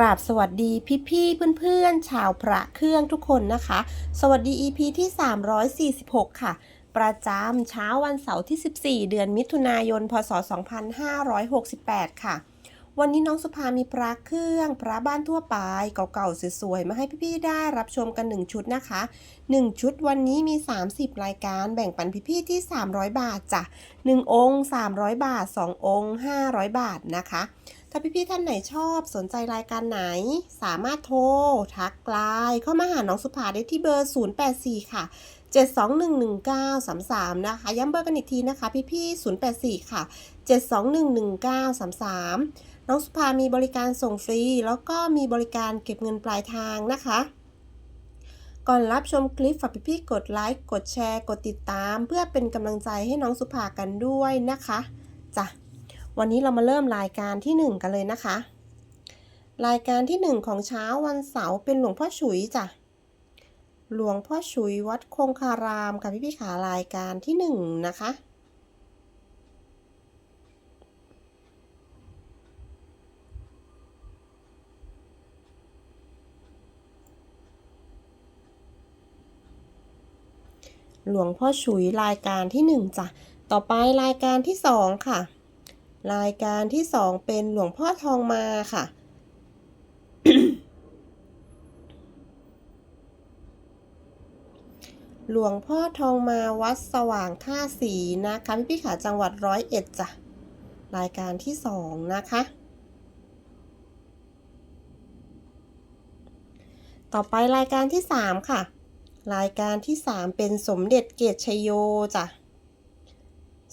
กราบสวัสดีพี่ๆเพื่อนๆ ชาวพระเครื่องทุกคนนะคะ สวัสดี EP ที่ 346 ค่ะ ประจำเช้าวันเสาร์ที่ 14 เดือนมิถุนายน พศ 2568 ค่ะ วันนี้น้องสุภามีพระเครื่อง พระบ้านทั่วไป เก่าๆสวยๆ มาให้พี่ๆ ได้รับชมกัน 1 ชุดนะคะ 1 ชุดวันนี้มี 30 รายการแบ่งปันพี่ๆ ที่ 300 บาทจ้ะ1องค์ 300 บาท 2 องค์ 500 บาทนะคะ ถ้าพี่ๆท่านไหนชอบสนใจรายการไหน สามารถโทร ทักไลน์เข้ามาหาน้องสุภาได้ที่เบอร์ 084 ค่ะ 7211933 นะคะ ย้ำเบอร์กันอีกทีนะคะ พี่ๆ084 ค่ะ 7211933 น้องสุภามีบริการส่งฟรี แล้วก็มีบริการเก็บเงินปลายทางนะคะก่อนรับชมคลิปฝากพี่ๆกดไลค์ กดแชร์ กดติดตาม เพื่อเป็นกำลังใจให้น้องสุภากันด้วยนะคะ จ้ะ วันนี้เรามาเริ่มรายการที่ 1 กันเลยนะคะ รายการที่ 1 ของเช้าวันเสาร์เป็นหลวงพ่อฉุยจ้ะ หลวงพ่อฉุยวัดคงคารามค่ะพี่พี่ขารายการที่ 1 นะคะ หลวงพ่อฉุยรายการที่ 1จ้ะ ต่อไปรายการที่ 2 ค่ะ รายการที่2เป็นหลวงพ่อทองมาค่ะ หลวงพ่อทองมาวัดสว่างท่าสีนะคะพี่พี่ขาจังหวัดร้อยเอ็ดจ้ะรายการที่2นะคะ ต่อไปรายการที่3ค่ะ รายการที่3เป็นสมเด็จเกตชโยจ้ะ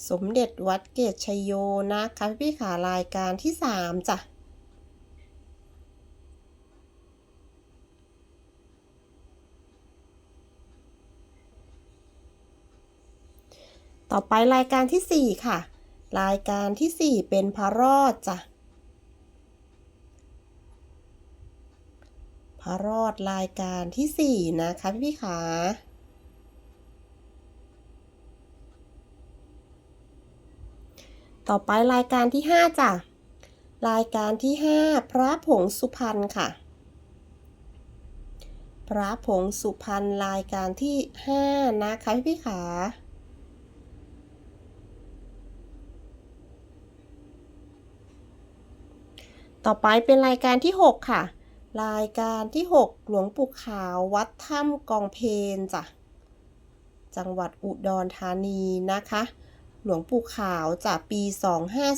สมเด็จวัดเกตชยโยนะคะพี่ขารายการที่ 3 จ้ะ ต่อไปรายการที่ 4 ค่ะ รายการที่ 4 เป็นพระรอดจ้ะ พระรอดรายการที่ 4 นะคะพี่ขา ต่อไปรายการที่ 5จ้ะ รายการที่ 5 พระผงสุพรรณค่ะ พระผงสุพรรณรายการที่ 5 นะคะพี่ขาต่อไปเป็นรายการที่ 6 ค่ะ รายการที่ 6 หลวงปู่ขาววัดถ้ำกองเพนจ้ะ จังหวัดอุดรธานีนะคะ หลวงปู่ขาวจากปี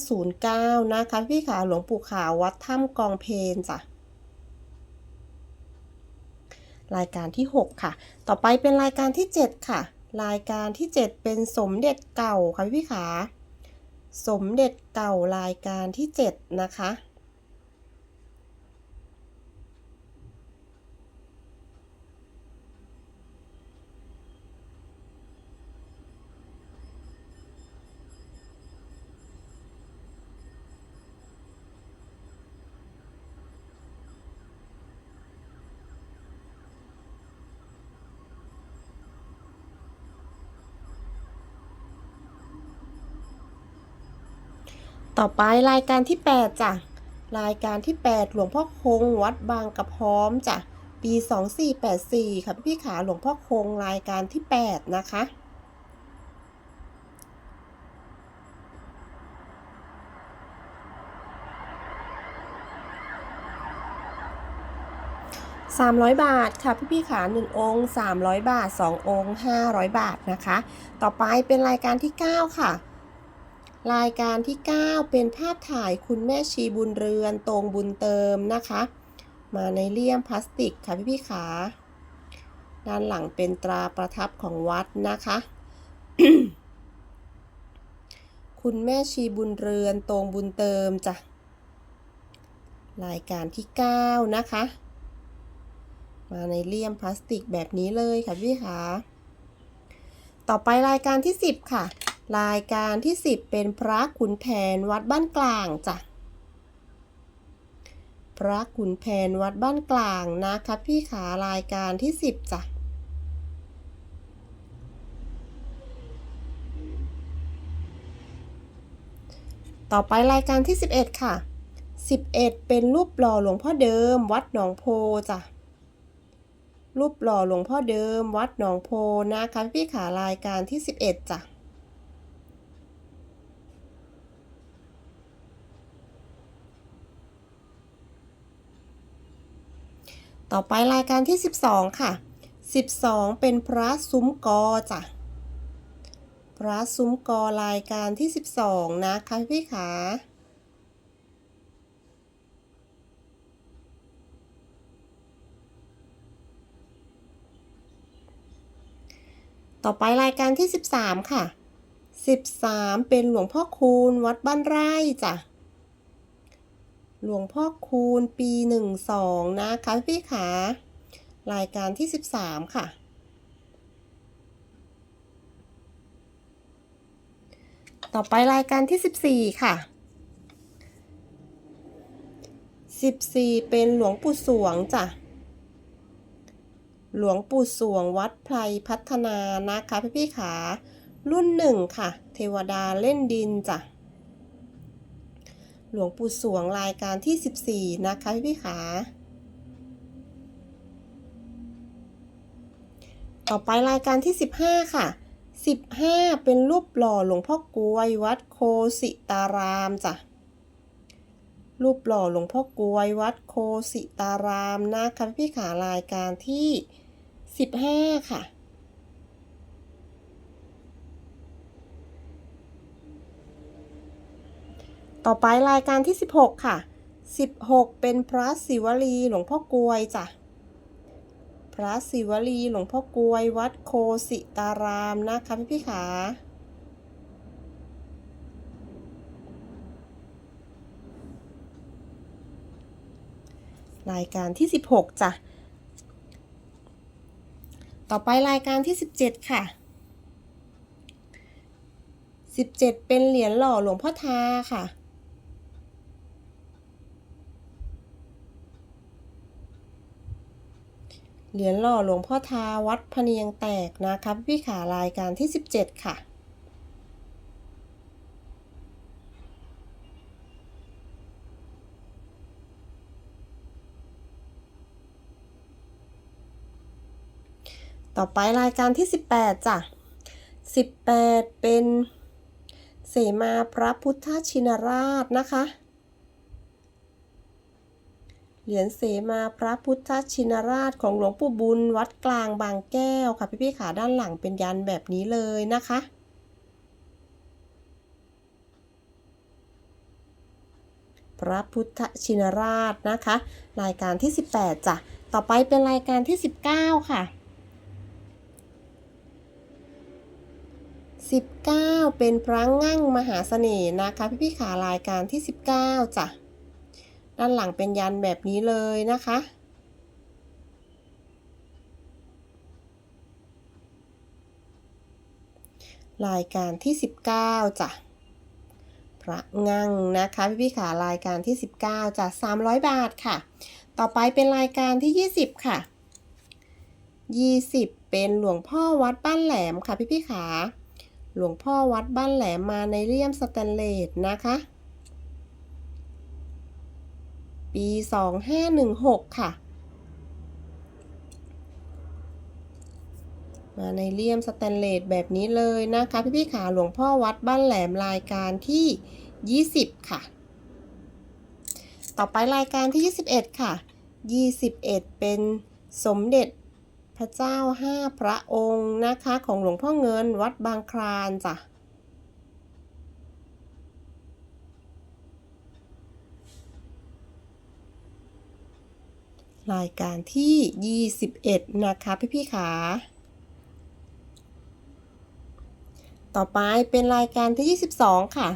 2509 นะคะพี่ขาหลวงปู่ขาววัดถ้ำกองเพนจ้ะรายการที่ 6 ค่ะ ต่อไปเป็นรายการที่ 7 ค่ะ รายการที่ 7 เป็นสมเด็จเก่าค่ะพี่ขา สมเด็จเก่ารายการที่ 7 นะคะ ต่อไปรายการที่ 8จ้ะรายการที่ 8 หลวงพ่อคง วัดบางกระพร้อมจ้ะปี 2484 ค่ะพี่ขาหลวงพ่อคงรายการที่ 8 นะคะ300บาทค่ะพี่พี่ขา1องค์300บาท2ององค์500บาทนะคะ ต่อไปเป็นรายการที่9ค่ะ รายการที่ 9 เป็นภาพถ่ายคุณแม่ชีบุญเรือนตรงบุญเติมนะคะ มาในเลี่ยมพลาสติกค่ะพี่พี่ขาด้านหลังเป็นตราประทับของวัดนะคะ คุณแม่ชีบุญเรือนตรงบุญเติมจ้ะ รายการที่ 9 นะคะ มาในเลี่ยมพลาสติกแบบนี้เลยค่ะพี่ขาต่อไปรายการที่ 10 ค่ะ รายการที่ 10 เป็นพระขุนแผนวัดบ้านกลางจ้ะ พระขุนแผนวัดบ้านกลางนะคะพี่ขารายการที่ 10จ้ะต่อไปรายการที่ 11 ค่ะ 11 เป็นรูปหล่อหลวงพ่อเดิม วัดหนองโพจ้ะ รูปหล่อหลวงพ่อเดิม วัดหนองโพนะคะพี่ขารายการที่ 11จ้ะ ต่อไปรายการที่ 12 ค่ะ 12 เป็นพระซุ้มกอจ้ะ พระซุ้มกอรายการที่ 12 นะคะพี่ขาต่อไปรายการที่ 13 ค่ะ 13 เป็นหลวงพ่อคูณวัดบ้านไร่จ้ะ หลวงพ่อคูณปี 12 นะคะพี่ขารายการที่ 13 ค่ะ ต่อไปรายการที่ 14 ค่ะ 14 เป็นหลวงปู่สวงจ้ะ หลวงปู่สวงวัดไพรพัฒนานะคะพี่พี่ขา รุ่นหนึ่งค่ะ เทวดาเล่นดินจ้ะ หลวงปู่สวงรายการที่ 14 นะคะพี่พี่ขา ต่อไปรายการที่ 15 ค่ะ 15 เป็นรูปหล่อหลวงพ่อกลวย วัดโคสิตารามจ้ะ รูปหล่อหลวงพ่อกลวย วัดโคสิตารามนะคะพี่ขารายการที่ 15 ค่ะ ต่อไปรายการที่ 16 ค่ะ 16 เป็นพระศิวลีหลวงพ่อกลวยจ้ะ พระศิวลีหลวงพ่อกลวย วัดโคสิตารามนะคะพี่พี่ขา รายการที่ 16จ้ะ ต่อไปรายการที่ 17 ค่ะ17 เป็นเหรียญหล่อหลวงพ่อทาค่ะ เหรียญหล่อหลวงพ่อทาวัดพะเนียงแตกนะคะพี่ขารายการที่ 17 ค่ะ ต่อไปรายการที่ 18จ้ะ18 เป็นเสมาพระพุทธชินราชนะคะ เหรียญเสมาพระพุทธชินราชของหลวงปู่บุญวัดกลางบางแก้วค่ะพี่พี่ๆขาด้านหลังเป็นยันแบบนี้เลยนะคะ พระพุทธชินราชนะคะ รายการที่ 18จ้ะต่อไปเป็นรายการที่ 19 ค่ะ 19 เป็นพระงั่งมหาเสน่ห์นะคะ พี่พี่ๆขารายการที่ 19จ้ะ ด้านหลังเป็นยันแบบนี้เลยนะคะ รายการที่ 19จ้ะพระงั่งนะคะพี่พี่ขารายการที่ 19จ้ะ300 บาทค่ะ ต่อไปเป็นรายการที่ 20 ค่ะ 20 เป็นหลวงพ่อวัดบ้านแหลมค่ะพี่พี่ขาหลวงพ่อวัดบ้านแหลมมาในเลี่ยมสแตนเลสนะคะ ปี 2516 ค่ะ มาในเลี่ยมสแตนเลสแบบนี้เลยนะคะพี่พี่ๆขาหลวงพ่อวัดบ้านแหลมรายการที่ 20 ค่ะ ต่อไปรายการที่ 21 ค่ะ 21 เป็นสมเด็จพระเจ้าห้าพระองค์นะคะ ของหลวงพ่อเงินวัดบางคลานจ้ะ รายการที่ 21 นะคะพี่พี่ขาต่อไปเป็นรายการที่ 22 ค่ะ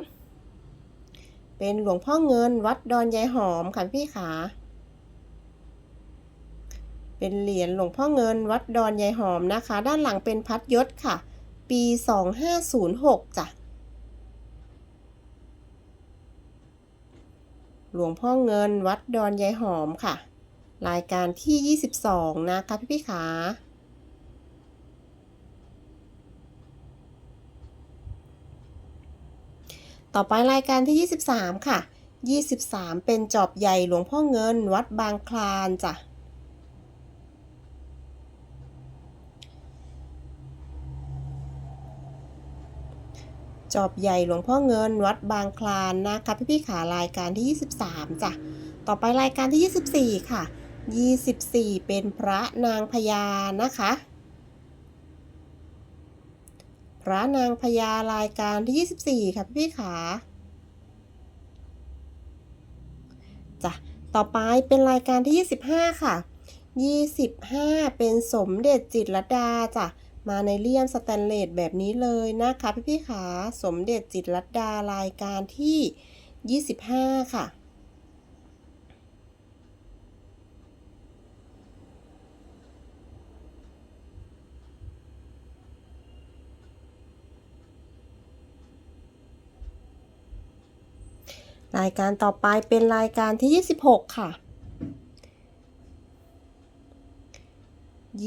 22 เป็นหลวงพ่อเงินวัดดอนยายหอมค่ะพี่ขาเป็นเหรียญหลวงพ่อเงินวัดดอนยายหอมนะคะ ด้านหลังเป็นพัดยศค่ะ ปี 2506จ้ะ หลวงพ่อเงินวัดดอนยายหอมค่ะ รายการที่ 22 นะคะพี่พี่ขาตต่อไปรายการที่ 23 ค่ะ 23 เป็นจอบใหญ่หลวงพ่อเงินวัดบางคลานจ้ะ จอบใหญ่หลวงพ่อเงินวัดบางคลานนะคะพี่ๆขารายการที่ 23จ้ะต่อไปรายการที่ 24 ค่ะ 24 เป็นพระนางพญานะคะ พระนางพญารายการที่ 24 ค่ะพี่ๆขาจ้ะต่อไปเป็นรายการที่ 25 ค่ะ 25 เป็นสมเด็จจิตรดาจ้ะ มาในเลี่ยมสแตนเลสแบบนี้เลยนะคะพี่ๆขาสมเด็จจิตรลดารายการที่ 25 ค่ะ รายการต่อไปเป็นรายการที่ 26 ค่ะ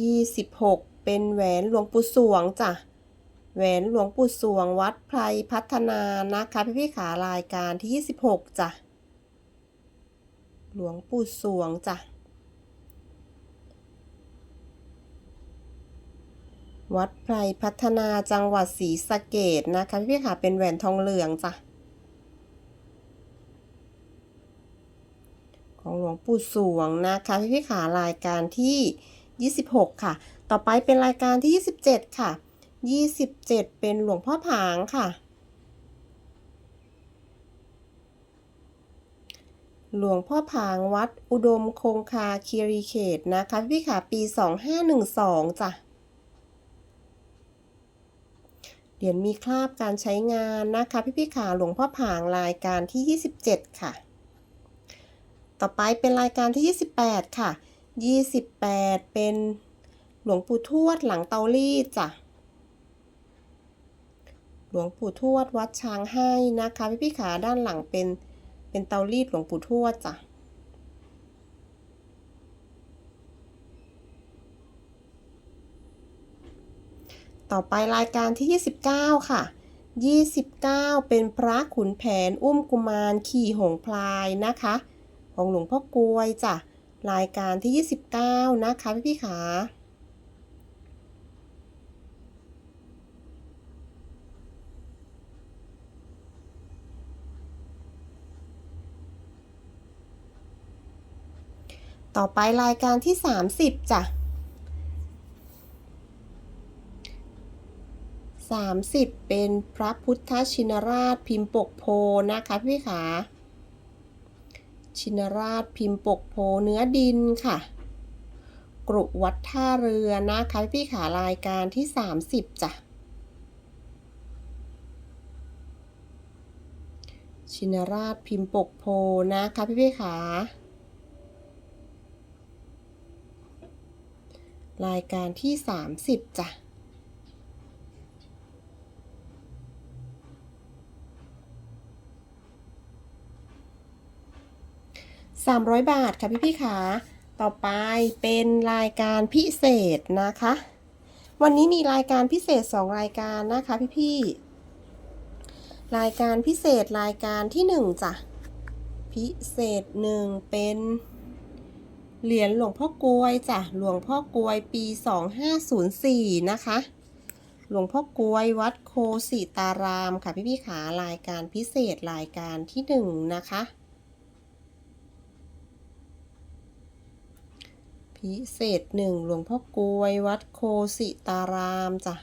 26 เป็นแหวนหลวงปู่สวงจ้ะแหวนหลวงปู่สวงวัดไพรพัฒนานะคะพี่พี่ขารายการที่ 26จ้ะหลวงปู่สวงจ้ะวัดไพรพัฒนาจังหวัดศรีสะเกดนะคะพี่พี่ขาเป็นแหวนทองเหลืองจ้ะของหลวงปู่สวงนะคะพี่พี่ขารายการที่ 26 ค่ะ ต่อไปเป็นรายการที่ 27 ค่ะ 27 เป็นหลวงพ่อผางค่ะ หลวงพ่อผางวัดอุดมคงคาคีรีเขตนะคะพี่ขาปี 2512 จ้ะเหรียญมีคราบการใช้งานนะคะพี่พี่ขาหลวงพ่อผางรายการที่ 27 ค่ะ ต่อไปเป็นรายการที่ 28 ค่ะ 28 เป็น หลวงปู่ทวดหลังเตารีดจ้ะ หลวงปู่ทวดวัดช้างให้นะคะ พี่พี่ขาด้านหลังเป็นเป็นเตารีดหลวงปู่ทวดจ้ะต่อไปรายการที่ 29 ค่ะ 29 เป็นพระขุนแผนอุ้มกุมารขี่หงพลายนะคะ ของหลวงพ่อกลวยจ้ะ รายการที่ 29 นะคะพี่พี่ขา ต่อไปรายการที่ 30จ้ะ30 เป็นพระพุทธชินราชพิมพ์ปกโพนะคะพี่ขา ชินราชพิมพ์ปกโพเนื้อดินค่ะ กรุวัดท่าเรือนะคะพี่ขารายการที่ 30จ้ะชินราชพิมพ์ปกโพนะคะพี่พี่ขา รายการที่ 30จ้ะ300บาทค่ะพี่พี่ๆขาต่อไปเป็นรายการพิเศษนะคะ วันนี้มีรายการพิเศษ2รายการนะคะพี่พี่ๆรายการพิเศษรายการที่1จ้ะพิเศษ1เป็น เหรียญหลวงพ่อกลวยจ้ะหลวงพ่อกลวยปี 2504 นะคะ หลวงพ่อกลวยวัดโคสิตารามค่ะพี่พี่ขารายการพิเศษรายการที่ 1 นะคะ พิเศษหนึ่งหลวงพ่อกลวยวัดโคสิตารามจ้ะ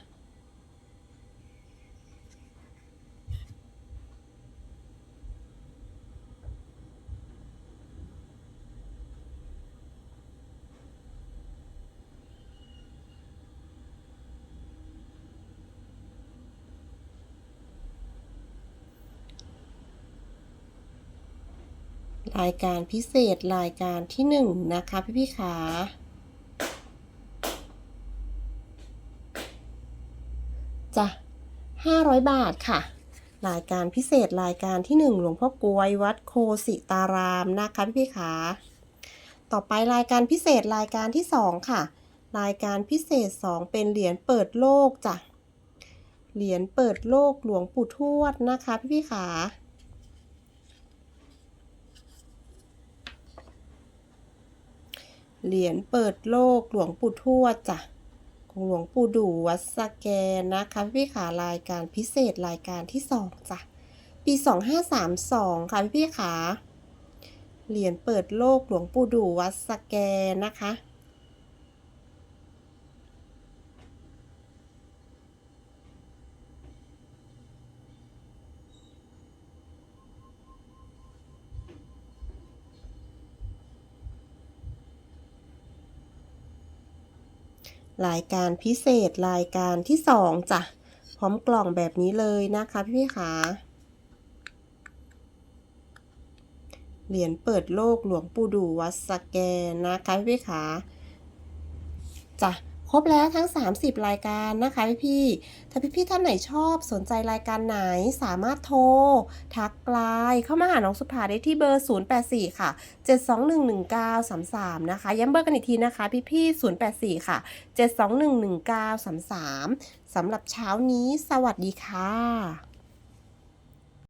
รายการพิเศษรายการที่หนึ่งนะคะพี่พี่ขาจ้ะ500 บาทค่ะ รายการพิเศษรายการที่1หลวงพ่อกวยวัดโคสิตารามนะคะพี่พี่ขาต่อไปรายการพิเศษรายการที่2ค่ะ รายการพิเศษ2เป็นเหรียญเปิดโลกจ้ะเหรียญเปิดโลกหลวงปู่ทวดนะคะพี่พี่ขา เหรียญเปิดโลกหลวงปู่ทวดจ้ะของหลวงปู่ดูวัดสแกนนะคะพี่ขารายการพิเศษรายการที่สองจ้ะปีสองห้าสามสองค่ะพี่ขา เหรียญเปิดโลกหลวงปู่ดูวัดสแกนนะคะ รายการพิเศษรายการที่สองจ้ะ พร้อมกล่องแบบนี้เลยนะคะพี่พี่ขาเหรียญเปิดโลกหลวงปู่ดูวัดสแกนนะคะพี่พี่ขาจ้ะ ครบแล้วทั้ง 30 รายการนะคะพี่พี่ถ้าพี่พี่ท่านไหนชอบสนใจรายการไหนสามารถโทร ทักไลน์เข้ามาหาน้องสุภาได้ที่เบอร์ 084 ค่ะ 7211933 นะคะ ย้ำเบอร์กันอีกทีนะคะพี่พี่084 ค่ะ 7211933 สำหรับเช้านี้ สวัสดีค่ะ